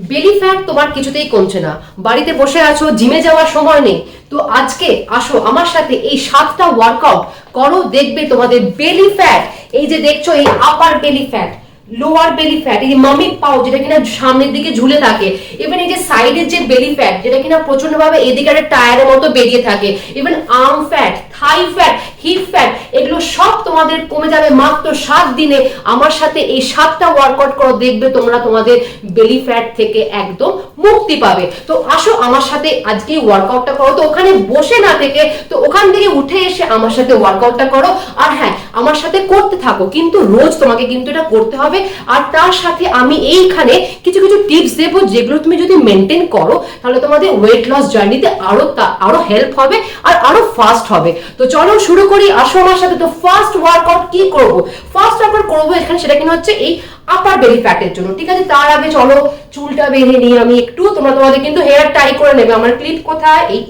Belly fat তোমার কিছুতেই কমছে না। বাড়িতে বসে আছো জিমে যাওয়ার সময় নেই। তো আজকে আসো আমার সাথে এই সাতটা ওয়ার্কআউট করো, দেখবে তোমাদের বেলি ফ্যাট এই যে দেখছ, এই upper belly fat lower belly fat এই মামি পাও, যেটা কিনা সামনের দিকে ঝুলে থাকে ইভেন এই যে সাইডের যে বেলি ফ্যাট যেটা কিনা প্রচণ্ড ভাবে এদিকে একটা টায়ারের মতো বেরিয়ে থাকে even arm fat thigh fat hip fat এগুলো সব তোমাদের কমে যাবে মাত্র সাত দিনে। আমার সাথে এই সাতটা ওয়ার্কআউট করো, দেখবে তোমরা তোমাদের বেলি ফ্যাট থেকে একদম মুক্তি পাবে। তো আসো আমার সাথে আজকে ওয়ার্কআউটটা করো। তো ওখানে বসে না থেকে, তো ওখান থেকে উঠে এসে আমার সাথে ওয়ার্কআউটটা করো। আর হ্যাঁ আমার সাথে করতে থাকো কিন্তু রোজ তোমাকে কিন্তু এটা করতে হবে। আর তার সাথে আমি এইখানে কিছু কিছু টিপস দেবো যেগুলো তুমি যদি মেনটেন করো তাহলে তোমাদের ওয়েট লস জার্নিতে আরও আরও হেল্প হবে আর আরও ফাস্ট হবে। তো চলো শুরু করি। আসো আমার সাথে। তো ফার্স্ট ওয়ার্কআউট কি করব? ফার্স্ট ওয়ার্কআউট করব এখানে সেটা কিনা হচ্ছে এই আপার বেলি ফ্যাটের জন্য। ঠিক আছে? তার আগে চলো চুলটা বেঁধে নিই আমি একটু। তোমরা তোমাদের কিন্তু হেয়ার টাই করে নেবে। আমার ক্লিপ কোথায়? এই,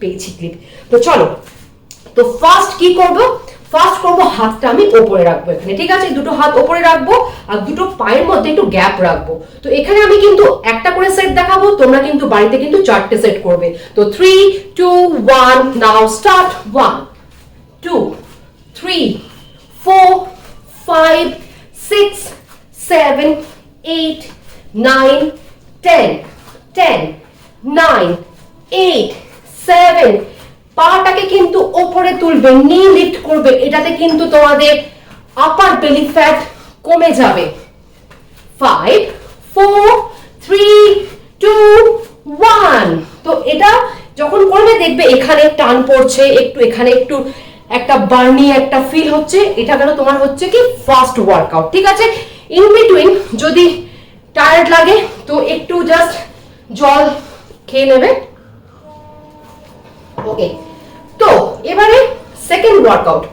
পেয়েছি ক্লিপ তো চলো। তো ফার্স্ট কি করব? ফার্স্ট করব হাতটা আমি ওপরে রাখব এখানে, ঠিক আছে? দুটো হাত ওপরে রাখব আর দুটো পায়ের মধ্যে একটু গ্যাপ রাখব। তো এখানে আমি কিন্তু একটা করে সেট দেখাবো, তোমরা কিন্তু বাড়িতে কিন্তু চারটে সেট করবে। তো three two one now start one two three four five six seven eight nine ten ten nine eight seven পাটাকে কিন্তু ওপরে তুলবে নি লিফট করবে, এটাতে কিন্তু তোমাদের আপার বেলি ফ্যাট কমে যাবে। Five four three two one তো এটা যখন করবে, দেখবে এখানে টান পড়ছে, একটু এখানে একটু একটা বার্নি, একটা ফিল হচ্ছে, এটা গেল তোমার হচ্ছে কি ফার্স্ট ওয়ার্কআউট ঠিক আছে? ইন বিটুইন যদি টায়ার্ড লাগে, তো একটু জাস্ট জল খেয়ে নেবে। ওকে তো, এবারে সেকেন্ড ওয়ার্কআউট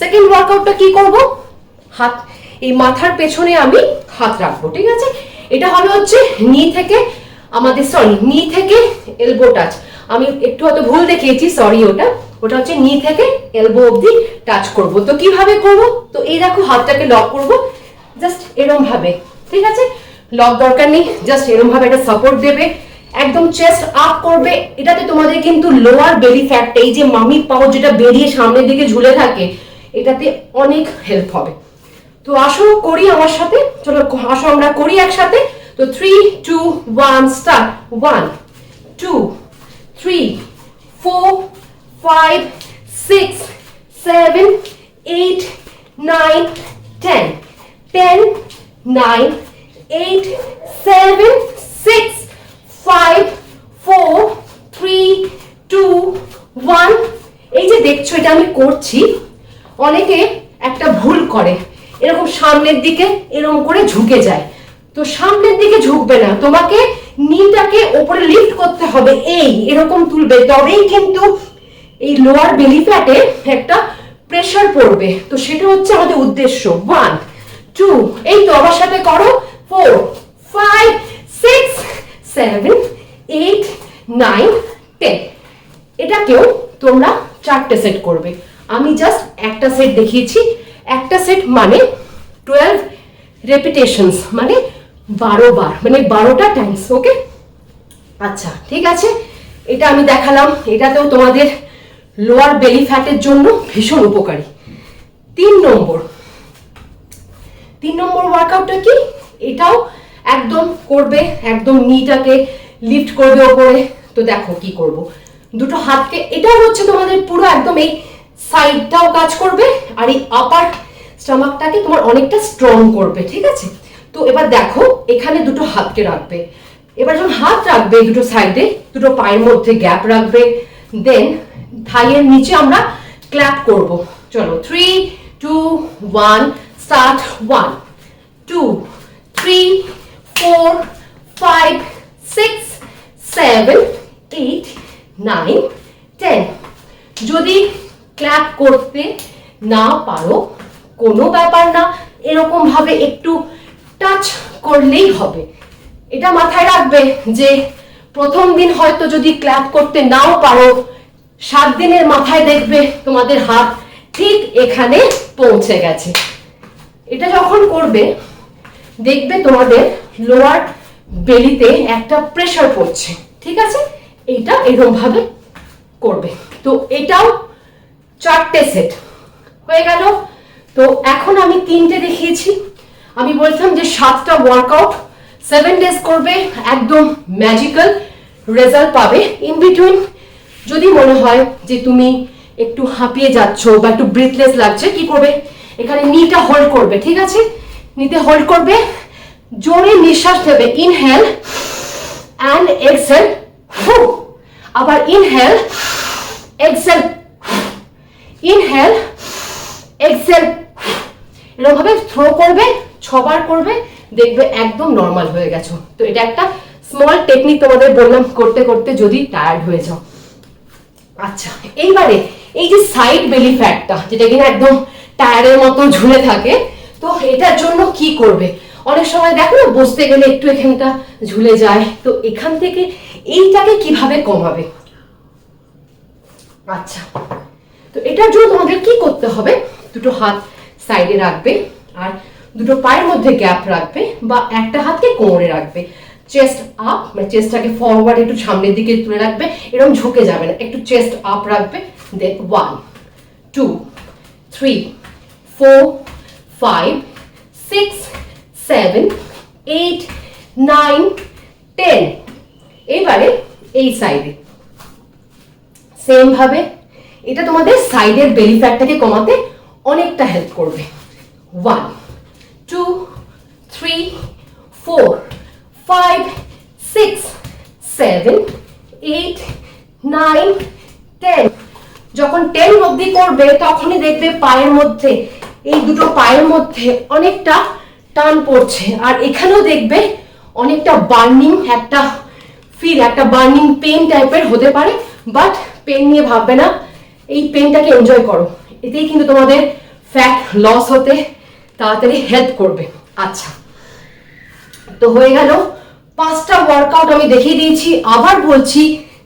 সেকেন্ড ওয়ার্কআউটটা কি করব? হাত, এই মাথার পেছনে আমি হাত রাখব, ঠিক আছে? এটা হবে হচ্ছে নি থেকে আমাদের সরি নি থেকে এলবো টাচ আমি একটু হয়তো ভুল দেখিয়েছি সরি ওটা। ওটা হচ্ছে নি থেকে এলবো অবধি টাচ করব। তো কীভাবে করব? তো এই দেখো হাতটাকে লক করব। জাস্ট এরম ভাবে ঠিক আছে? লক দরকার নেই জাস্ট এরম ভাবে একটা সাপোর্ট দেবে। একদম চেস্ট আপ করবে, এটাতে তোমাদের কিন্তু লোয়ার বেলি ফ্যাটটা এই যে মামি পাও যেটা বেরিয়ে সামনের দিকে ঝুলে থাকে, এটাতে অনেক হেল্প হবে। তো আসো, করি আমার সাথে, চলো আসো আমরা করি একসাথে। তো three two one start one two three four five six seven eight nine ten ten nine eight seven six five four three two one এই যে দেখছ, এটা আমি করছি। অনেকে একটা ভুল করে। এরকম সামনের দিকে এরকম করে ঝুঁকে যায়। তো সামনের দিকে ঝুঁকবে না। তোমাকে নিটাকে ওপরে লিফট করতে হবে। এই, এরকম তুলবে। তবেই কিন্তু এই লোয়ার বেলি ফ্যাটে একটা প্রেশার পড়বে। তো সেটা হচ্ছে আমাদের উদ্দেশ্য। ওয়ান টু এই তো আমার সাথে করো। Four five six seven eight nine ten এটাকেও তোমরা চারটে সেট করবে। আমি জাস্ট একটা সেট দেখিয়েছি। একটা সেট মানে টুয়েলভ রেপিটেশনস মানে বারো বার মানে বারোটা টাইমস ওকে আচ্ছা ঠিক আছে? এটা আমি দেখালাম। এটাতেও তোমাদের লোয়ার বেলি ফ্যাটের জন্য ভীষণ উপকারী। তিন নম্বর। তিন নম্বর ওয়ার্কআউটটা কি? এটাও একদম করবে, একদম নিটাকে লিফট করবে ওপরে। তো দেখো কি করব। দুটো হাতকে এটাও হচ্ছে তোমাদের পুরো একদম এই সাইডটাও কাজ করবে আর এই আপার স্টমাকটাকে তোমার অনেকটা স্ট্রং করবে, ঠিক আছে? তো এবার দেখো, এখানে দুটো হাতকে রাখবে। এবার যখন হাত রাখবে দুটো সাইডে দুটো পায়ের মধ্যে গ্যাপ রাখবে। দেন থাইয়ের নিচে আমরা ক্ল্যাপ করব। চলো three two one start one two three four five six seven eight nine ten যদি ক্ল্যাপ করতে না পারো, কোনো ব্যাপার না। এরকম ভাবে একটু টাচ করলেই হবে। এটা মাথায় রাখবে যে প্রথম দিন হয়তো যদি ক্ল্যাপ করতে নাও পারো, সাত দিনের মাথায় দেখবে তোমাদের হাত ঠিক এখানে পৌঁছে গেছে। এটা যখন করবে দেখবে তোমাদের লোয়ার বেলিতে একটা প্রেশার পড়ছে, ঠিক আছে? এইটা এরকম ভাবে করবে। তো এটাও চারটে সেট হয়ে গেল। তো এখন আমি তিনটে দেখিয়েছি। আমি বলছিলাম যে সাতটা ওয়ার্কআউট সেভেন ডেজ করবে, একদম ম্যাজিক্যাল রেজাল্ট পাবে ইন বিটুইন যদি মনে হয় যে তুমি একটু হাঁপিয়ে যাচ্ছ বা একটু ব্রিথলেস লাগছে, কি করবে? এখানে নিটা হোল্ড করবে, ঠিক আছে? নিতে হোল্ড করবে, জোরে নিঃশ্বাস নেবে ইনহেল অ্যান্ড এক্সেল আবার ইনহেল এক্সেল ইনহেল এক্সেল এরকম ভাবে থ্রো করবে, ছবার করবে, দেখবে একদম নর্মাল হয়ে গেছো। তো এটা একটা স্মল টেকনিক তোমাদের বললাম, করতে করতে যদি টায়ার্ড হয়ে যাও। আচ্ছা এইবারে এই যে সাইড বেলি ফ্যাটটা যেটা কিনা একদম টায়ারের মতো ঝুলে থাকে তো এটার জন্য কি করবে? অনেক সময় দেখো না, বসতে গেলে একটু এখানটা ঝুলে যায়। তো এখান থেকে এইটাকে কীভাবে কমাবে? আচ্ছা তো এটার জন্য তোমাদের কি করতে হবে? দুটো হাত সাইডে রাখবে আর দুটো পায়ের মধ্যে গ্যাপ রাখবে বা একটা হাতকে কোমরে রাখবে। চেস্ট আপ মানে চেস্টটাকে ফরওয়ার্ড একটু সামনের দিকে তুলে রাখবে, এরকম ঝুঁকে যাবে না। একটু চেস্ট আপ রাখবে then one two three four five six seven eight nine ten এবারে এই সাইডে সেম ভাবে এটা তোমাদের সাইডের বেলি ফ্যাটটাকে কমাতে অনেকটা হেল্প করবে। One two three four five six seven eight nine ten যখন টেন অবধি করবে, তখনই দেখবে পায়ের মধ্যে এই দুটো পায়ের মধ্যে অনেকটা টান পড়ছে। আর এখানেও দেখবে অনেকটা বার্নিং, একটা ফিল একটা বার্নিং পেন টাইপের হতে পারে বাট পেন নিয়ে ভাববে না। এই পেনটাকে এনজয় করো। এতেই কিন্তু তোমাদের ফ্যাট লস হতে তাড়াতাড়ি হেল্প করবে। আচ্ছা তো হয়ে গেল পাঁচটা ওয়ার্কআউট আমি দেখিয়ে দিয়েছি। আবার বলছি,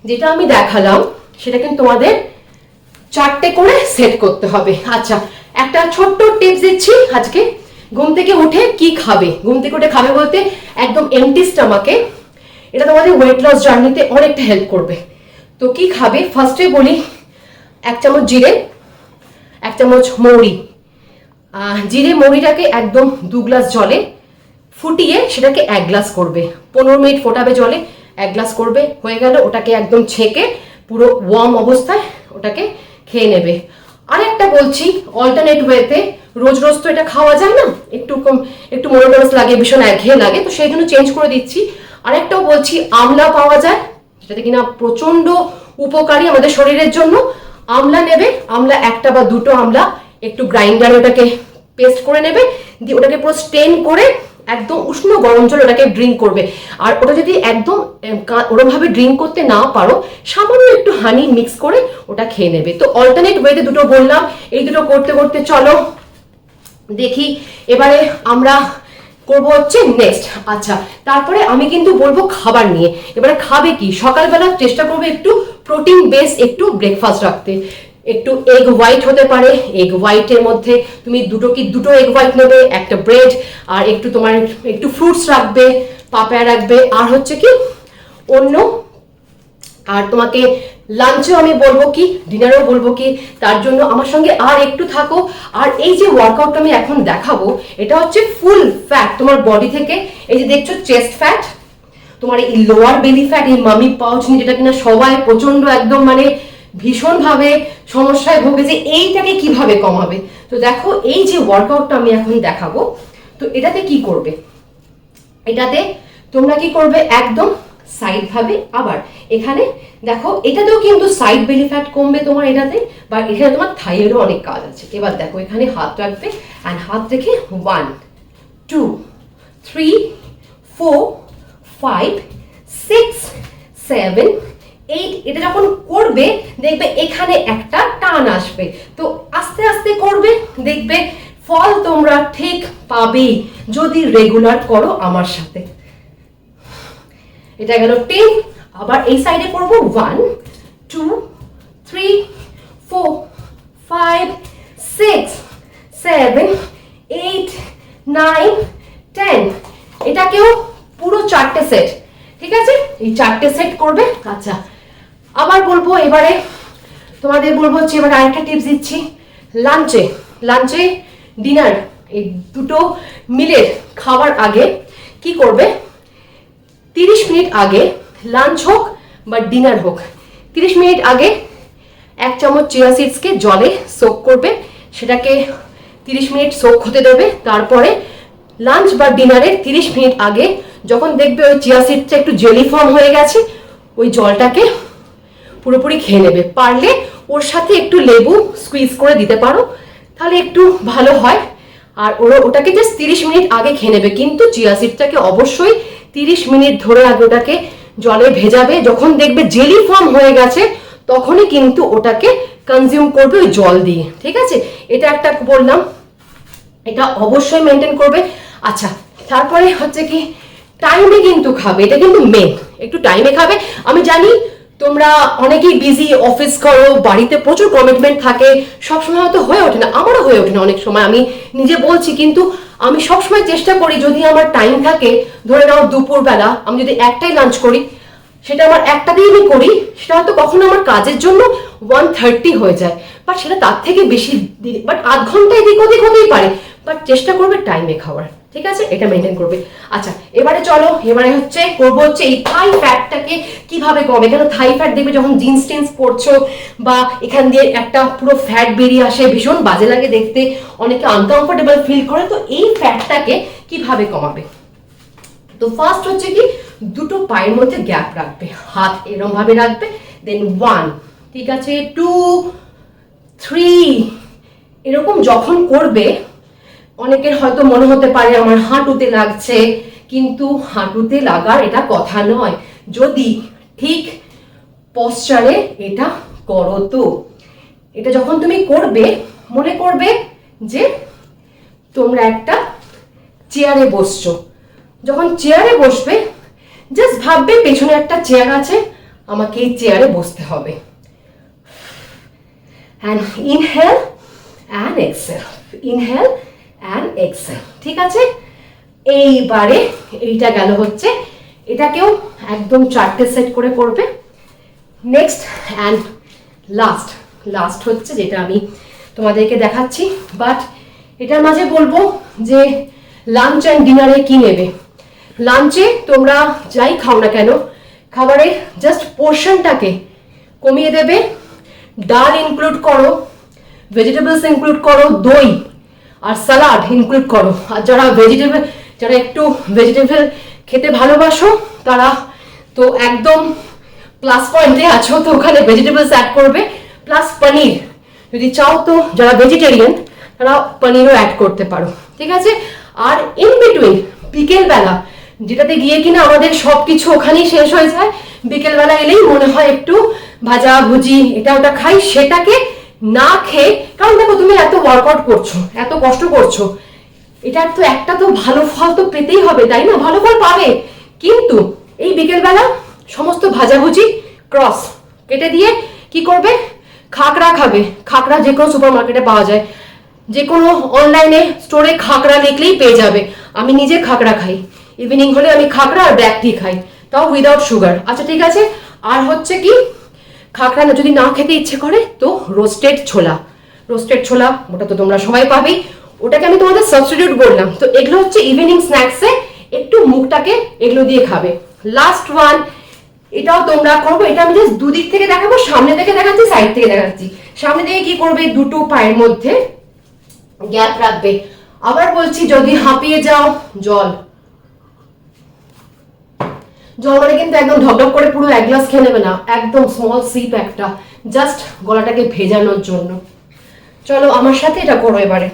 যেটা আমি দেখালাম, সেটা কিন্তু তোমাদের চারটে করে সেট করতে হবে। আচ্ছা একটা ছোট্ট টিপস দিচ্ছি আজকে। ঘুম থেকে উঠে কি খাবে? ঘুম থেকে উঠে খাবে বলতে একদম এমটি স্টামাকে এটা তোমাদের ওয়েট লস জার্নিতে অনেকটা হেল্প করবে। তো কি খাবে? ফার্স্টে বলি এক চামচ জিরে, এক চামচ মৌরি। জিরে মৌরিটাকে একদম দু গ্লাস জলে ফুটিয়ে সেটাকে এক গ্লাস করবে। পনেরো মিনিট ফোটাবে জলে, এক গ্লাস করবে। হয়ে গেল, ওটাকে একদম ছেঁকে পুরো ওয়ার্ম অবস্থায় ওটাকে খেয়ে নেবে। আরেকটা বলছি অল্টারনেট ওয়েতে রোজ রোজ তো এটা খাওয়া যায় না, একটু একটু মনোটনাস লাগে, ভীষণ একঘেয়ে লাগে, তো সেই জন্য চেঞ্জ করে দিচ্ছি। আরেকটাও বলছি, আমলা পাওয়া যায় যেটাতে কিনা প্রচণ্ড উপকারী আমাদের শরীরের জন্য। আমলা নেবে, আমলা একটা বা দুটো আমলা, একটু গ্রাইন্ডারে ওটাকে পেস্ট করে নেবে, দিয়ে ওটাকে পুরো স্টেন করে একদম উষ্ণ গরম জল ওটাকে ড্রিঙ্ক করবে। আর ওটা যদি একদম ওরমভাবে ড্রিঙ্ক করতে না পারো, সামান্য একটু হানি মিক্স করে ওটা খেয়ে নেবে। তো অল্টারনেট ওয়েতে দুটো বললাম, এই দুটো করতে করতে চলো, দেখি। এবারে আমরা করব হচ্ছে নেক্সট আচ্ছা তারপরে আমি কিন্তু বলব খাবার নিয়ে। এবারে খাবে কি? সকালবেলা চেষ্টা করবে একটু প্রোটিন বেস একটু ব্রেকফাস্ট রাখতে। একটু এগ হোয়াইট হতে পারে। এগ হোয়াইটের মধ্যে তুমি দুটো কি দুটো এগ হোয়াইট নেবে? একটা ব্রেড আর একটু তোমার একটু ফ্রুটস রাখবে পাপায়া রাখবে। আর হচ্ছে কি অন্য আর তোমাকে লাঞ্চেও আমি বলব কি ডিনারেও বলব কি, তার জন্য আমার সঙ্গে আর একটু থাকো। আর এই যে ওয়ার্কআউট আমি এখন দেখাবো, এটা হচ্ছে ফুল ফ্যাট তোমার বডি থেকে। এই যে দেখছ চেস্ট ফ্যাট তোমার এই লোয়ার বেলি ফ্যাট এই মামি পাউচ নিয়ে যেটা কিনা সবাই প্রচণ্ড একদম মানে ভীষণভাবে সমস্যায় ভোগে যে এইটাকে কীভাবে কমাবে? তো দেখো, এই যে ওয়ার্কআউটটা আমি এখন দেখাবো, তো এটাতে কি করবে? এটাতে তোমরা কি করবে? একদম সাইড ভাবে আবার এখানে দেখো, এটাতেও কিন্তু সাইড বেলি ফ্যাট কমবে তোমার এটাতে, বা এখানে তোমার থাইয়েরও অনেক কাজ আছে। এবার দেখো, এখানে হাত রাখবে অ্যান্ড হাত রেখে one two three four five six seven eight এটা যখন করবে, দেখবে এখানে একটা টান আসবে। তো আস্তে আস্তে করবে, দেখবে ফল তোমরা ঠিক পাবেই যদি রেগুলার করো আমার সাথে। এটা গেল টেন আবার এই সাইডে করব one two three four five six seven eight nine ten এটাকেও পুরো চারটে সেট ঠিক আছে? এই চারটে সেট করবে। আচ্ছা আবার বলব এবারে, তোমাদের বলব হচ্ছে এবার আরেকটা টিপস দিচ্ছি। লাঞ্চে লাঞ্চে ডিনার এই দুটো মিলের খাওয়ার আগে কি করবে? তিরিশ মিনিট আগে লাঞ্চ হোক বা ডিনার হোক, তিরিশ মিনিট আগে এক চামচ চিয়া সিডসকে জলে সোক করবে, সেটাকে তিরিশ মিনিট সোক হতে দেবে, তারপরে লাঞ্চ বা ডিনারের তিরিশ মিনিট আগে যখন দেখবে ওই চিয়া সিডসটা একটু জেলি ফর্ম হয়ে গেছে, ওই জলটাকে পুরোপুরি খেয়ে নেবে। পারলে ওর সাথে একটু লেবু স্কুইজ করে দিতে পারো, তাহলে একটু ভালো হয়। আর ওরা ওটাকে জাস্ট তিরিশ মিনিট আগে খেয়ে নেবে, কিন্তু চিয়া সিডটাকে অবশ্যই তিরিশ মিনিট ধরে আগে ওটাকে জলে ভেজাবে। যখন দেখবে জেলি ফর্ম হয়ে গেছে, তখনই কিন্তু ওটাকে কনজিউম করবে ওই জল দিয়ে। ঠিক আছে? এটা একটা বললাম। এটা অবশ্যই মেনটেন করবে। আচ্ছা তারপরে হচ্ছে কি টাইমে কিন্তু খাবে। এটা কিন্তু মেন একটু টাইমে খাবে। আমি জানি তোমরা অনেকেই বিজি অফিস করো, বাড়িতে প্রচুর কমিটমেন্ট থাকে, সবসময় হয়তো হয়ে ওঠে না, আমারও হয়ে ওঠে না অনেক সময়, আমি নিজে বলছি, কিন্তু আমি সবসময় চেষ্টা করি যদি আমার টাইম থাকে, ধরে নাও দুপুরবেলা, আমি যদি একটাই লাঞ্চ করি, সেটা আমার একটা দিয়ে আমি করি, সেটা হয়তো কখনো আমার কাজের জন্য ওয়ান থার্টি হয়ে যায় বাট সেটা তার থেকে বেশি বাট আধ ঘণ্টা এদিক ওদিক হতেই পারে বাট চেষ্টা করবে টাইমে খাওয়ার। ঠিক আছে? এটা মেনটেন করবে। আচ্ছা এবারে চলো, এবারে হচ্ছে করব হচ্ছে এই থাই ফ্যাটটাকে কীভাবে কমে? কেন থাই ফ্যাট দেখবে যখন জিন্স টিন্স পরছো বা এখান দিয়ে একটা পুরো ফ্যাট বেরিয়ে আসে, ভীষণ বাজে লাগে দেখতে, অনেকে আনকমফোর্টেবল ফিল করে, তো এই ফ্যাটটাকে কীভাবে কমাবে? তো ফার্স্ট হচ্ছে কি, দুটো পায়ের মধ্যে গ্যাপ রাখবে, হাত এরম ভাবে রাখবে দেন ওয়ান ঠিক আছে? টু থ্রি এরকম যখন করবে অনেকের হয়তো মনে হতে পারে আমার হাঁটুতে লাগছে, কিন্তু হাঁটুতে লাগার এটা কথা নয়। যদি ঠিক পশ্চারে এটা করো তো। এটা যখন তুমি করবে, মনে করবে যে তোমরা একটা চেয়ারে বসছো। যখন চেয়ারে বসবে জাস্ট ভাববে পেছনে একটা চেয়ার আছে, আমাকে এই চেয়ারে বসতে হবে। And inhale and exhale inhale and exhale ঠিক আছে? এইবারে এইটা গেল হচ্ছে, এটাকেও একদম চারটে সেট করে করবে। নেক্সট অ্যান্ড লাস্ট লাস্ট হচ্ছে যেটা আমি তোমাদেরকে দেখাচ্ছি। বাট এটার মাঝে বলব যে লাঞ্চ অ্যান্ড ডিনারে কি নেবে? লাঞ্চে তোমরা যাই খাও না কেন খাবারে জাস্ট পোর্শনটাকে কমিয়ে দেবে। ডাল ইনক্লুড করো ভেজিটেবলস ইনক্লুড করো, দই আর সালাড ইনক্লুড করো। আর যারা ভেজিটেবল যারা একটু ভেজিটেবল খেতে ভালোবাসো, তারা তো একদম প্লাস পয়েন্টে আছো, তো ওখানে ভেজিটেবলস অ্যাড করবে। প্লাস পনির, যদি চাও তো যারা ভেজিটেরিয়ান তারা পনিরও অ্যাড করতে পারো। ঠিক আছে? আর ইন বিটুইন বিকেলবেলা, যেটাতে গিয়ে কিনা আমাদের সব কিছু ওখানেই শেষ হয়ে যায়। বিকেলবেলা এলেই মনে হয় একটু ভাজা ভুজি এটা ওটা খাই, সেটাকে না খেয়ে, কারণ দেখো তুমি এত ওয়ার্কআউট করছ, এত কষ্ট করছ, এটার তো একটা তো ভালো ফল তো পেতেই হবে, তাই না? ভালো ফল পাবে। কিন্তু এই বিকেলবেলা সমস্ত ভাজাভুজি ক্রস কেটে দিয়ে কি করবে? খাকরা খাবে। খাকরা যে কোনো সুপার মার্কেটে পাওয়া যায়। যে কোনো অনলাইনে স্টোরে খাকরা লিখলেই পেয়ে যাবে। আমি নিজে খাকরা খাই। ইভিনিং হলে আমি খাকরা আর ব্ল্যাক খাই। তাও উইদাউট সুগার আচ্ছা ঠিক আছে। আর হচ্ছে কি? খাকরা যদি না খেতে ইচ্ছে করে, তো রোস্টেড ছোলা। রোস্টেড ছোলা, ওটা তো তোমরা সবাই পাবেই ওটাকে আমি তোমাদের সাবস্টিটিউট বললাম। তো এগুলো হচ্ছে ইভিনিং স্ন্যাক্সে একটু মুখটাকে এগুলো দিয়ে খাবে। লাস্ট ওয়ান এটাও তোমরা করব এটা আমি জাস্ট দুদিক থেকে দেখাবো, সামনে থেকে দেখাচ্ছি সাইড থেকে দেখাচ্ছি। সামনে থেকে কি করবে? দুটো পায়ের মধ্যে গ্যাপ রাখবে। আবার বলছি, যদি হাঁপিয়ে যাও, জল। জল মানে কিন্তু একদম ঢকঢক করে পুরো এক গ্লাস খেয়ে নেবে না। একদম স্মল সিপ একটা। জাস্ট গলাটাকে ভেজানোর জন্য। চলো, আমার সাথে এটা করো এবারে।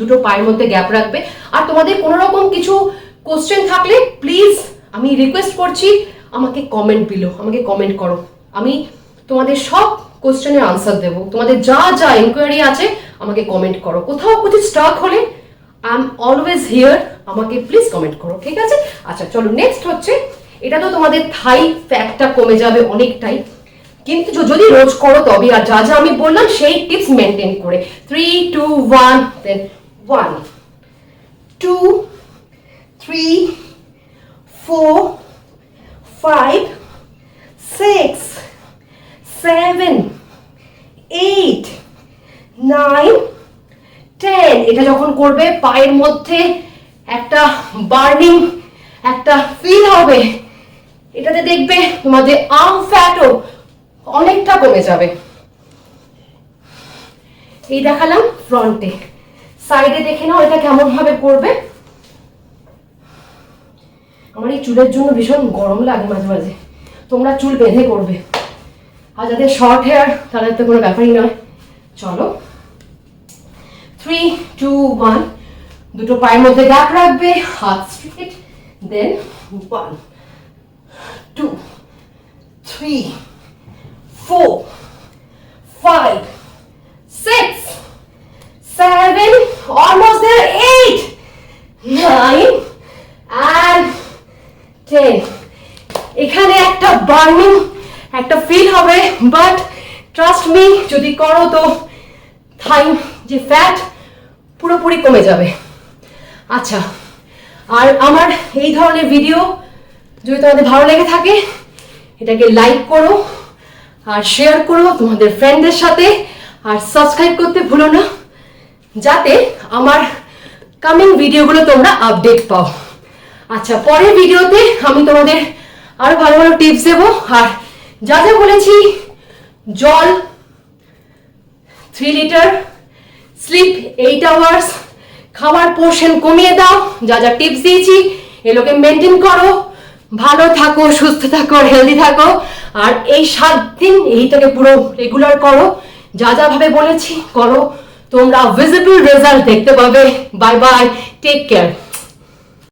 দুটো পায়ের মধ্যে গ্যাপ রাখবে। আর তোমাদের কোনো রকম কিছু কোশ্চেন থাকলে প্লিজ আমি রিকোয়েস্ট করছি, আমাকে কমেন্ট বিলো আমাকে কমেন্ট করো। আমি তোমাদের সব কোশ্চেনের আনসার দেবো। তোমাদের যা যা এনকোয়ারি আছে, আমাকে কমেন্ট করো। কোথাও কিছু স্টাক হলে আই এম অলওয়েজ হিয়ার আমাকে প্লিজ কমেন্ট করো। ঠিক আছে? আচ্ছা চলো নেক্সট হচ্ছে এটা তো তোমাদের থাই ফ্যাটটা কমে যাবে অনেকটাই। কিন্তু যদি রোজ করো তবে আর যা যা আমি বললাম সেই টিপস মেনটেন করে। Three two one then one two three four, five, six, seven, eight, nine, ten এটা যখন করবে পায়ের মধ্যে একটা বার্নিং একটা ফিল হবে। এটাতে দেখবে তোমাদের আর্ম ফ্যাটও অনেকটা কমে যাবে। এই দেখালাম ফ্রন্টে সাইডে দেখে নাও এটা কেমন ভাবে করবে। আমার এই চুলের জন্য ভীষণ গরম লাগে মাঝে মাঝে। তোমরা চুল বেঁধে করবে। আর যাদের শর্ট হেয়ার তাদের তো কোনো ব্যাপারই নয়। চলো। থ্রি টু ওয়ান দুটো পায়ের মধ্যে গ্যাপ রাখবে হাত straight then one two three four five six seven, almost there, eight, nine, and ten. এখানে একটা বার্নিং একটা ফিল হবে বাট ট্রাস্ট মি যদি করো তো থাই যে ফ্যাট পুরোপুরি কমে যাবে আচ্ছা আর আমার এই ধরনের ভিডিও যদি তোমাদের ভালো লেগে থাকে, এটাকে লাইক করো আর শেয়ার করো তোমাদের ফ্রেন্ডদের সাথে আর সাবস্ক্রাইব করতে ভুলো না, যাতে আমার কামিং ভিডিওগুলো তোমরা আপডেট পাও। আচ্ছা পরের ভিডিওতে আমি তোমাদের আরও ভালো ভালো টিপস দেবো। আর যা যা বলেছি জল three litre sleep eight hours খাবার পোর্শন কমিয়ে দাও, যা যা টিপস দিয়েছি, এগুলোকে মেনটেন করো। ভালো থাকো, সুস্থ থাকো হেলদি থাকো। আর এই সাত দিন এইটাকে পুরো রেগুলার করো। যা যা ভাবে বলেছি করো। তোমরা ভিজিবল রেজাল্ট দেখতে পাবে। Bye bye take care